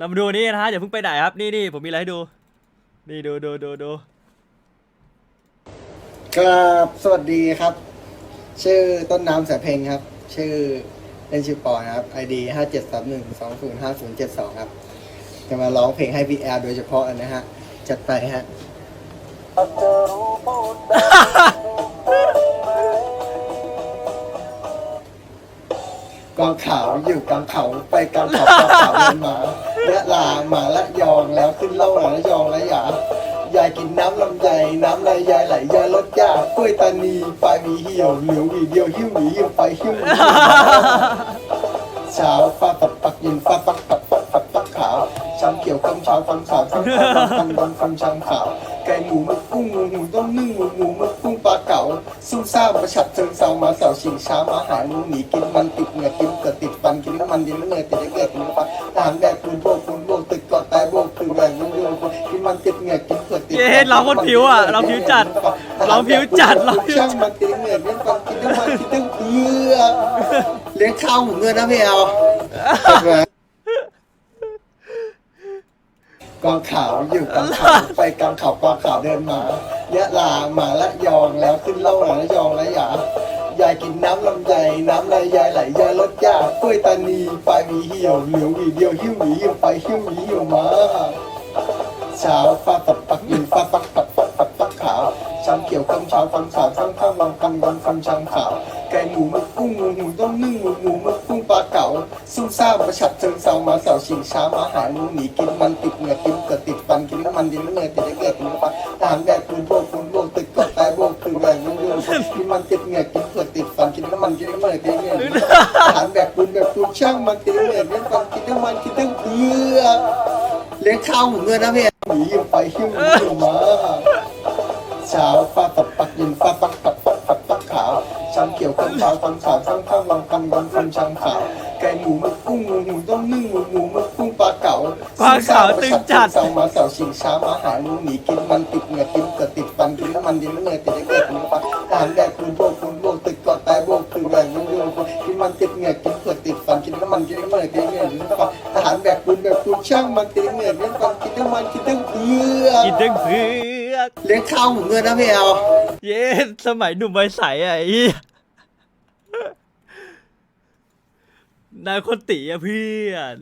เรามาดูนี่นะฮะอย่าเพิ่งไปไหนครับ นี่นี่ผมมีอะไรให้ดู นี่ดูดูดูดูครับสวัสดีครับ ชื่อต้นน้ำแสเพลงครับ ชื่อเล่นชื่อปอนะครับ ID ห้าเจ็ดสามหนึ่งสองศูนย์ห้าศูนย์เจ็ดสองครับ จะมาร้องเพลงให้พี่แอร์โดยเฉพาะนะฮะ จัดไปฮะ กองขาวอยู่กลางเขาไปกลางเขากองขาวเดินมา และลามาละยองแล้วขึ้นเล่าหลและยองและหยายายกินน้ำลำไยน้ำลายยายไหลยายรสยากล้วยตานีปลายมีเหี่ยวเหลืองหวีเดียวหิ้วหวีหิ้วไปหิ้วหวีเช้าฟ้าปักปักเย็นฟ้าปักปักปักปักปักขาวช้ำเขียวคำเช้าคำขาวคำขาวคำดำคำช้ำขาวไก่หมูมึกกุ้งหมูหมูต้มนึ่งหมูหมูมึกกุ้งปลาเก๋าซุ่มซ่ามมาฉับเชิงเซามาเสาชิงช้ามาหายมูหนีกินมันติดเหงื่อกินเกิดติดฟันกินน้ำมันกินน้ำเนยติดได้เกิดกินน้ำฟันหารแบกปืน กินมันติดเหงือกินเกิดติดเย้เราคนผิวอะเราผิวจัดเราผิวจัดเราผิวช่างมันติดเหงื่อเลี้ยงฟันกินน้ำมันกินน้ำเกลือเลี้ยงข้าวหมูเงินนะพี่เอากองขาวอยู่กองขาวไปกองขาวกองขาวเดินมายะลามาละยองแล้วขึ้นเล่าหลละยองละหยายายกินน้ำลำไยน้ำลายยายไหลยายรสยากกล้วยตานีไปมีเหี่ยวเหลืองหวีเดียวหิ้วหวีหิ้วไปหิ้วหวีหิ้วมา เช้าฟ้าปักปักย็นฟ้าปักปักปักปักปักขาวช้ำเขียวคำเช้าคำขาวข้างข้างวังคำวันคำช้ำขาวไก่หมูมึกกุ้งหมูหมูต้มนึ่งหมูหมูมึกกุ้งปลาเก๋าซุ่มซ่ามาฉับเชิงเซามาเสาชิงช้ามาหาหมูหนีกินมันติดเหงื่อกินเกิดติดฟันกินน้ำมันกินน้ำเนยติดได้เกิดกินน้ำฟันทหารแบกปืนโบกปืนโบกตึกกาะตายโบกปืนแรงนุ่งโยกกินมันติดเหงื่อกินเกิดติดฟันกินน้ำมันกินน้ำเนยติดได้เกิดทหารแบกปืนแบกปืนช่างมันติดเหงื่อเลี้ยงฟันกินน้ำมันกินน้ำเกลือเลี้ยงข้าวหมูเงินนะพี่ หนีอยู่ไปหิ้วมาเช้าฟ้าปักปักย็นฟ้าปักปักปักปักปักขาวช้ำเขียวคำขาวคำขาวข้างข้างวังคำวันคำช้ำขาวไก่หมูหมึกกุ้งหมูหมูต้มนึ่งหมูหมูหมึกกุ้งปลาเก๋าปลาเก๋าตึงจัดเสามาเสาชิงช้ามาหาหมูหนีกินมันติดเหงื่อกินเกิดติดฟันกินน้ำมันกินน้ำเนยติดได้เกิดกินน้ำฟันทหารแดกปืนโบกปืนโบกตึกเกาะตายโบกปืนแรงนุ่งโยกกินมันติดเหงื่อกิน ช่างมันติดเหงื่อเลี้ยงฟันกินน้ำมันกินน้ำเกลือกินทั้งเพือกเลี้ยงข้าวหมูเงินนะพี่เอาเย้สมัยหนุ่มใบใสอะไอ้เหี้ยนายคนตีอะเพื่อน